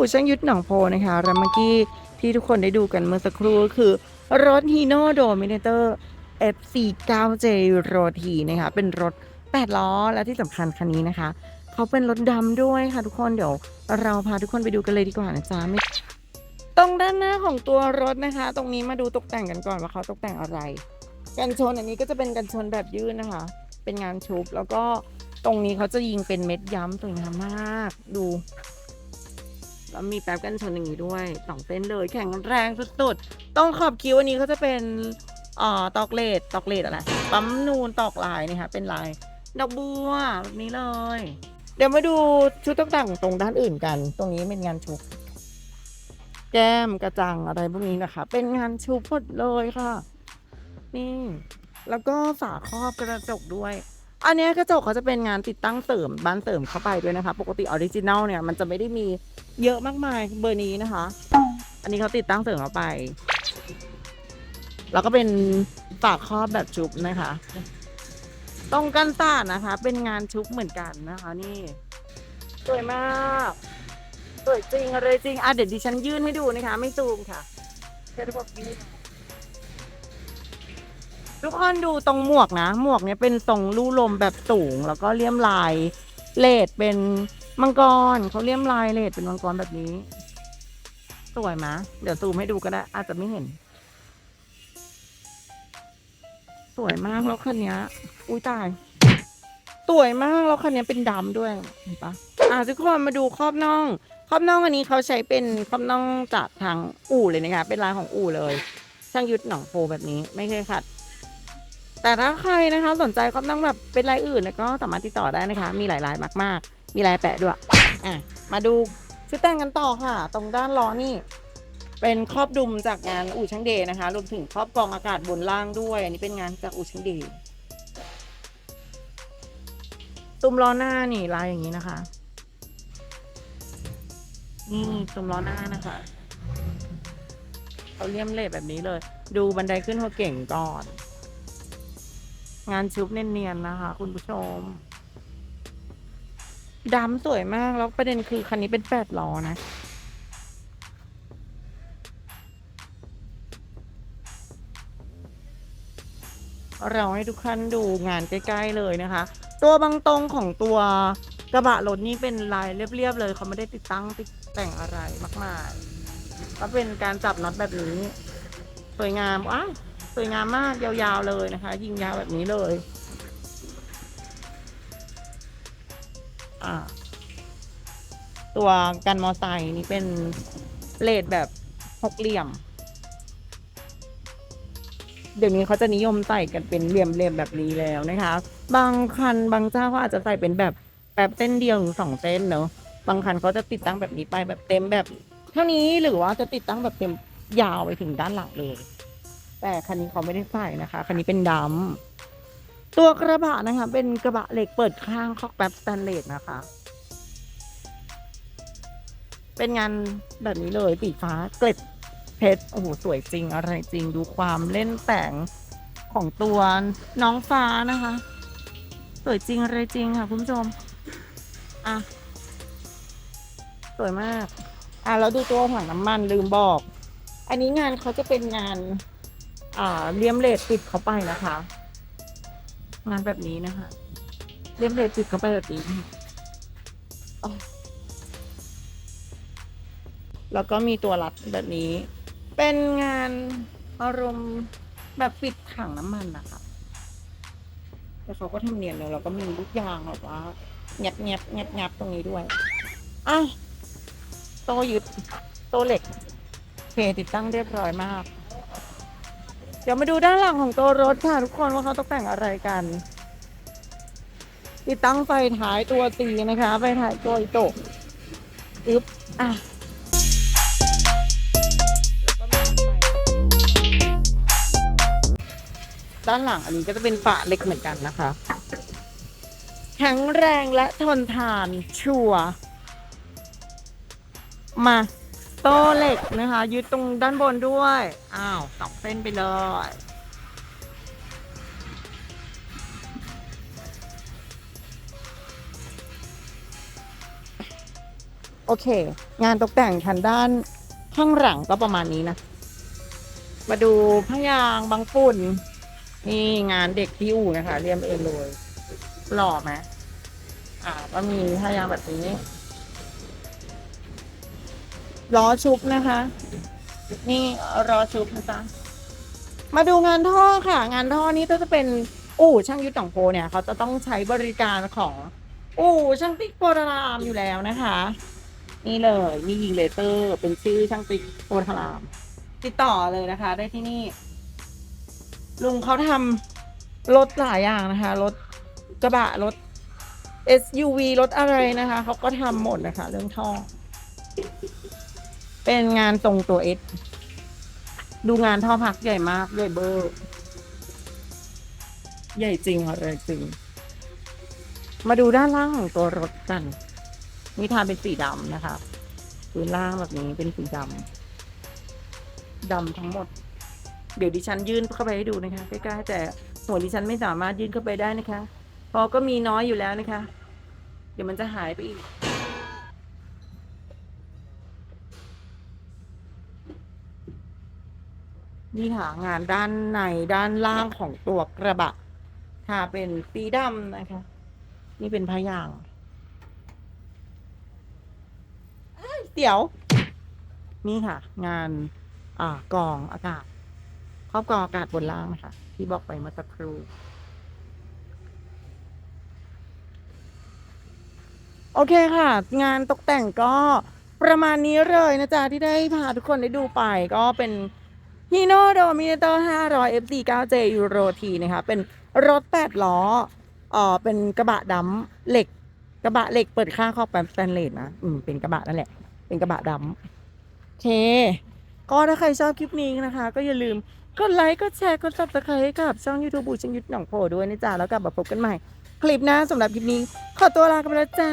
อู่ช่างยุทธหนองโพนะคะแล้วเมื่อกี้ที่ทุกคนได้ดูกันเมื่อสักครู่ก็คือ รถ Hino Dominator F49J โรทีนะคะเป็นรถ 8 ล้อและที่สำคัญคันนี้นะคะ เขาเป็นรถดำด้วยค่ะทุกคนเดี๋ยว เราพาทุกคนไปดูกันเลยดีกว่านะจ๊ะไม่ตรงด้านหน้าของตัวรถนะคะ ตรงนี้มาดูตกแต่งกันก่อนว่าเขาตกแต่งอะไร กันชนอันนี้ก็จะเป็นกันชนแบบยื่นนะคะ เป็นงานชุบแล้วก็ตรงนี้เขาจะยิงเป็นเม็ดย้ำสวยงามมาก ดู แล้วมีแป๊บกันชนอย่างนี้ด้วยสองเส้นเลยแข็งแรงสุดๆ ต้องขอบคิ้วอันนี้เขาจะเป็นอ่าตอกเลดตอกเลดอะไรปั๊มนูนตอกลายนะคะเป็นลาย ดอกบัวแบบนี้เลย เดี๋ยวมาดูชุดต่างๆตรงด้านอื่นกัน ตรงนี้เป็นงานชุบแก้มกระจังอะไรพวกนี้นะคะ เป็นงานชุบหมดเลยค่ะ นี่ แล้วก็ฝาครอบกระจกด้วย อันนี้กระจกเขาจะเป็นงานติดตั้งเสริมบ้านเสริมเข้าไปด้วยนะคะ ปกติออริจินัลเนี่ยมันจะไม่ได้มีเยอะมากมายเบอร์นี้นะคะ อันนี้เขาติดตั้งเสริมเข้าไป แล้วก็เป็นฝากครอบแบบชุบนะคะ ตรงกันศาสตร์นะคะ เป็นงานชุบเหมือนกันนะคะ นี่ สวยมากสวยจริงอะไรจริงอะเดี๋ยวดิฉันยื่นให้ดูนะคะ ไม่ซูมค่ะแค่ระบบยื่น ทุกคนดูตรงหมวกนะ หมวกเนี้ยเป็นทรงลู่ลมแบบสูง แล้วก็เลี่ยมลายเลดเป็นมังกรเขาเลี่ยมลายเลดเป็นมังกรแบบนี้สวยมะเดี๋ยวซูมให้ดูก็ได้ อาจจะไม่เห็น สวยมากแล้วคันนี้อุ้ยตาย สวยมากแล้วคันนี้เป็นดำด้วยเห็นปะอะทุกคนมาดูครอบน่องครอบน่องอันนี้เขาใช้เป็นครอบน่องจากทางอู่เลยนะคะเป็นลายของอู่เลย ช่างยุทธหนองโพแบบนี้ ไม่เคยขัด แต่ถ้าใครนะคะสนใจครอบน่องแบบเป็นลายอื่นเนี่ยก็สามารถติดต่อได้นะคะ มีหลายลายมาก ๆ มีลายแปะด้วยอะมาดูชุดแต่งกันต่อค่ะ ตรงด้านล้อนี่ เป็นครอบดุมจากงานอู่ช่างเดนะคะรวมถึงครอบกองอากาศบนล่างด้วย อันนี้เป็นงานจากอู่ช่างเดตุ้มล้อหน้านี่ลายอย่างนี้นะคะ นี่ตุ้มล้อหน้านะคะเขาเลี่ยมเลดแบบนี้เลย ดูบันไดขึ้นหัวเก่งก่อน งานชุบเนียนๆนะคะ คุณผู้ชมดำสวยมากแล้วประเด็นคือคันนี้เป็นแปดล้อนะ เราให้ทุกท่านดูงานใกล้ๆเลยนะคะ ตัวบางตรงของตัวกระบะรถนี่เป็นลายเรียบๆเลยเขาไม่ได้ติดตั้งติดแต่งอะไรมากมายก็เป็นการจับน็อตแบบนี้ สวยงามว้า สวยงามมากยาวๆเลยนะคะ ยิงยาวแบบนี้เลยตัวกันมอไซค์นี่เป็นเลดแบบหกเหลี่ยม เดี๋ยวนี้เขาจะนิยมใส่กันเป็นเหลี่ยมๆแบบนี้แล้วนะคะ บางคันบางเจ้าเขาอาจจะใส่เป็นแบบแบบเส้นเดียวหรือสองเส้นเนอะบางคันเขาจะติดตั้งแบบนี้ไปแบบเต็มแบบ เท่านี้หรือว่าจะติดตั้งแบบเต็มยาวไปถึงด้านหลังเลย แต่คันนี้เขาไม่ได้ใส่นะคะ คันนี้เป็นดำตัวกระบะนะคะ เป็นกระบะเหล็กเปิดข้างคอกแป๊บสแตนเลสนะคะ เป็นงานแบบนี้เลยสีฟ้าเกล็ดเพชรโอ้โหสวยจริงอะไรจริงดูความเล่นแต่งของตัวน้องฟ้านะคะ สวยจริงอะไรจริงค่ะ คุณผู้ชมอะสวยมาก อะแล้วดูตัวถังน้ำมันลืมบอก อันนี้งานเขาจะเป็นงาน เลียมเลดติดเข้าไปนะคะ งานแบบนี้นะคะ เลียมเลดติดเข้าไปแบบนี้อ๋อแล้วก็มีตัวรัดแบบนี้ เป็นงานอารมณ์แบบปิดถังน้ำมันนะคะ แต่เขาก็ทำเนียนเลยแล้วก็มีลูกยางแบบว่าแงบแงบแงบแงบตรงนี้ด้วยอะโตยึดโตเหล็ก โอเคติดตั้งเรียบร้อยมาก เดี๋ยวมาดูด้านหลังของตัวรถค่ะทุกคนว่าเขาตกแต่งอะไรกันติดตั้งไฟท้ายตัวตีนะคะ ไฟท้ายตัวอิโตะอึ๊บอะด้านหลังอันนี้ก็จะเป็นฝาเล็กเหมือนกันนะคะ แข็งแรงและทนทานชัวร์มา โต้เหล็กนะคะ ยึดตรงด้านบนด้วย อ้าวสองเส้นไปเลย โอเค งานตกแต่งทางด้านข้างหลังก็ประมาณนี้นะ มาดูพยางบางฝุ่น นี่งานเด็กที่อู่นะคะ เรียมเองเลยหล่อไหมอ่าก็มีพยางแบบนี้ ล้อชุบนะคะ นี่รอชุบนะจ๊ะมาดูงานท่อค่ะ งานท่อนี้ก็จะเป็นอู่ช่างยุทธหนองโพเนี่ยเขาจะต้องใช้บริการของอู่ช่างติ๊กโพธารามอยู่แล้วนะคะ นี่เลยนี่ยิงเลเตอร์เป็นชื่อช่างติ๊กโพธาราม ติดต่อเลยนะคะ ได้ที่นี่ ลุงเขาทำรถหลายอย่างนะคะรถกระบะรถ SUV รถอะไรนะคะ เขาก็ทำหมดนะคะ เรื่องท่อ เป็นงานทรงตัวเอสดูงานท่อพักใหญ่มาก ใหญ่เบอร์ใหญ่จริงอะไรจริง มาดูด้านล่างของตัวรถกันนี่ทาเป็นสีดำนะคะพื้นล่างแบบนี้เป็นสีดำดำทั้งหมด เดี๋ยวดิฉันยื่นเข้าไปให้ดูนะคะใกล้ๆแต่หัวดิฉันไม่สามารถยื่นเข้าไปได้นะคะเพอก็มีน้อยอยู่แล้วนะคะ เดี๋ยวมันจะหายไปอีก นี่ค่ะงานด้านในด้านล่างของตัวกระบะทาเป็นสีดำนะคะ นี่เป็นพยางเดี๋ยว นี่ค่ะ งานอ่ากรองอากาศครอบกรองอากาศบนล่างนะคะ ที่บอกไปเมื่อสักครู่โอเคค่ะ งานตกแต่งก็ประมาณนี้เลยนะจ๊ะที่ได้พาทุกคนได้ดูไปก็เป็น ฮีโน่โดมิเนเตอร์500 FD 9J Euro T นะคะ เป็นรถ 8 ล้อเอ่อเป็นกระบะดำเหล็ก กระบะเหล็กเปิดข้างครอบแบบสแตนเลสนะ อืม เป็นกระบะนั่นแหละ เป็นกระบะดำโอเค ก็ถ้าใครชอบคลิปนี้นะคะ ก็อย่าลืมกดไลค์ กดแชร์ กด subscribe ให้กับช่อง YouTube บูชังยุทธหนองโพด้วยนะจ๊ะ แล้วกลับมาพบกันใหม่ คลิปหน้าสำหรับคลิปนี้ ขอตัวลากันไปแล้วจ้า